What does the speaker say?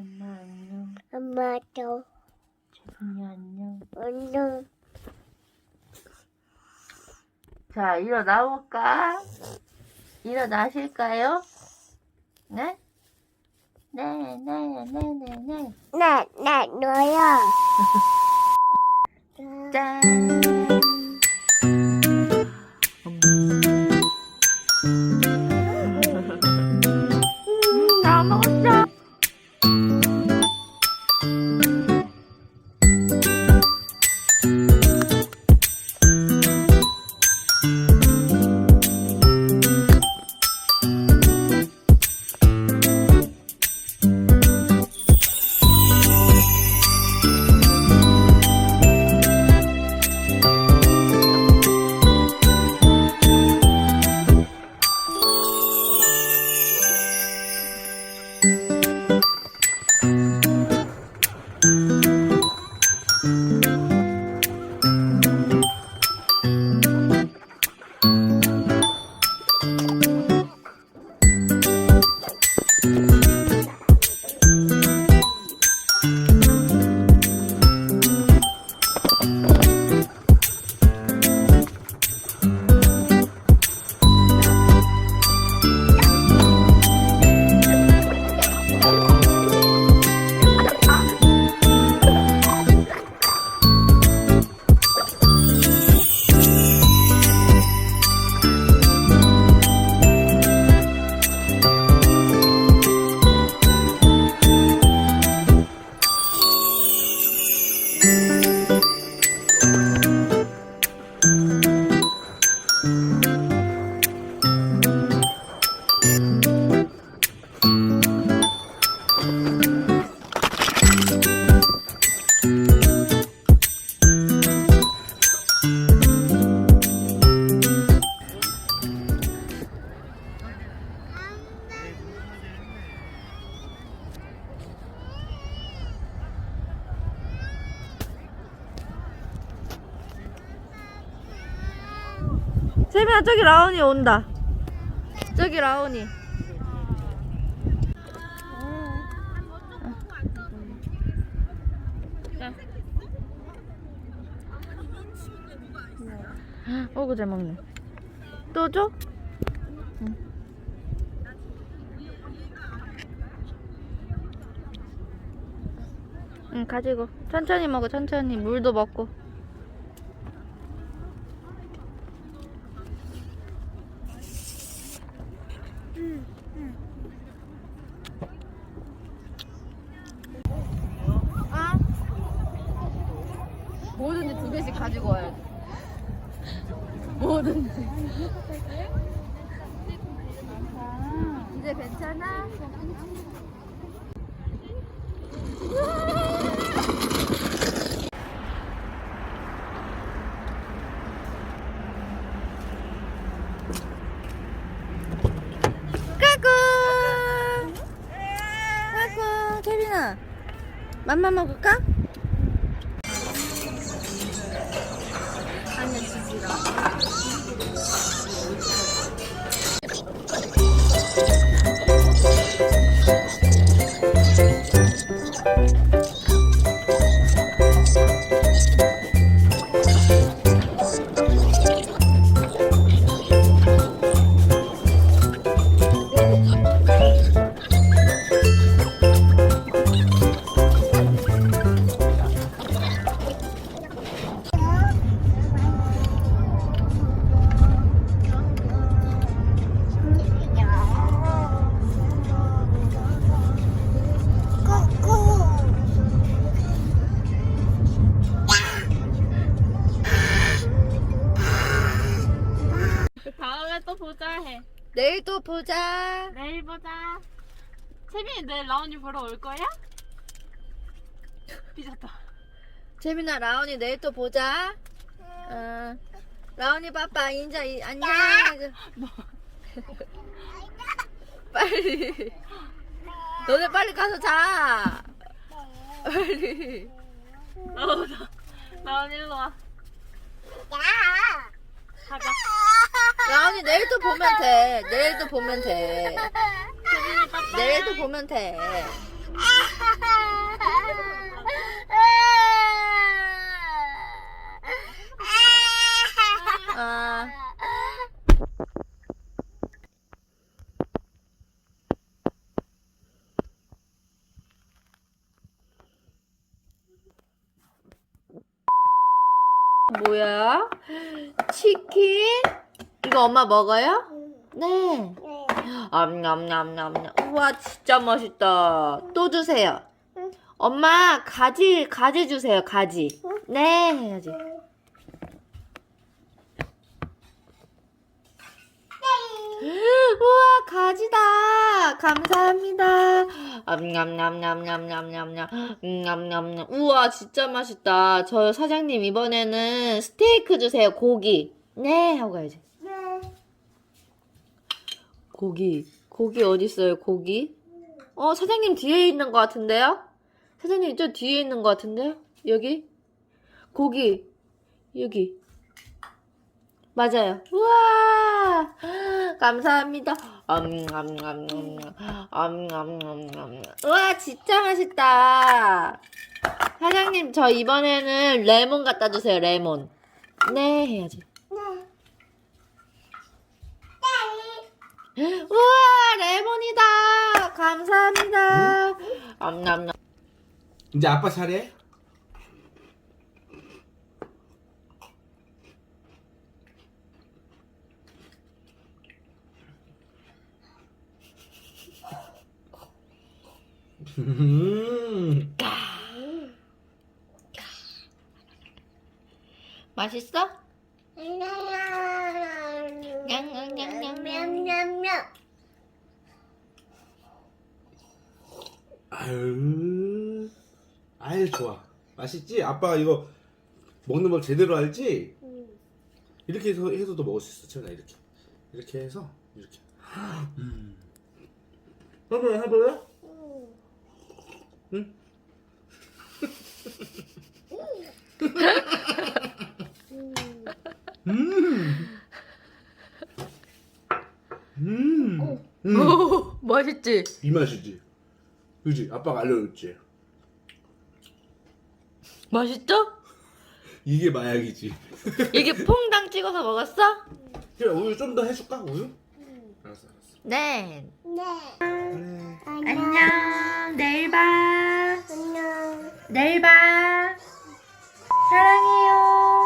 엄마 안녕. 엄마도 재순이 안녕. 안녕. 자, 일어나볼까? 일어나실까요? 네? 네, 네, 네, 네, 네. 나, 나 너야. 짠. 다 먹었어. 세빈아 저기 라온이 온다. 저기 라온이. 어구 잘 먹네. 또 줘? 응. 응 가지고 천천히 먹어 천천히 물도 먹고. 뭐든지 두 개씩 가지고 와야 돼. 뭐든지. 이제 괜찮아? 까꿍! 까꿍! 케빈아, 맘마 먹을까? 아니야, 지지라. 또 보자 해. 내일 또 보자. 내일 보자. 채빈이 내일 라온이 보러 올 거야? 삐졌다. 재민아, 라온이 내일 또 보자. 어. 라온이 빠빠, 인자, 이, 안녕. 빨리. 너네 빨리 가서 자. 빨리. 어, 나, 라온 일로 와. 가자. 라온이 내일 또 보면 돼. 내일 또 보면 돼. 채빈이 빠빠. 내일 또 보면 돼. 뭐야? 치킨? 이거 엄마 먹어요? 네. 암냠냠냠냠. 우와 진짜 맛있다. 또 주세요. 엄마 가지 가지 주세요. 가지. 네 해야지. 우와 가지다. 감사합니다. 암냠냠냠냠냠냠냠. 냠냠냠. 우와 진짜 맛있다. 저 사장님 이번에는 스테이크 주세요. 고기. 네 하고 가야지. 고기. 고기 어디 있어요? 고기? 어 사장님 뒤에 있는 것 같은데요? 사장님 저 뒤에 있는 것 같은데요? 여기? 고기. 여기. 맞아요. 우와! 감사합니다. 암암암암 암암암암. 우와, 진짜 맛있다. 사장님, 저 이번에는 레몬 갖다 주세요. 레몬. 네, 해야지. 우와, 레몬이다. 감사합니다. 암암암. 이제 아빠 차례. 음. 맛있어? 아유, 아유 좋아. 맛있지? 아빠 이거 먹는 법 제대로 알지? 이렇게 해서 해서도 먹을 수 있어. 채연아 이렇게 이렇게 해서 이렇게. 음. 해볼래 해볼래? 응? 음. 음. 음. 오, 맛있지? 이 맛이지. 그지? 아빠가 알려줬지. 맛있죠? 이게 마약이지. 이게 퐁당 찍어서 먹었어? 그래 우유 좀 더 해줄까 우유? 알았어 알았어. 네. 네. 안녕. 내일 봐. 안녕. 내일 봐. 사랑해요.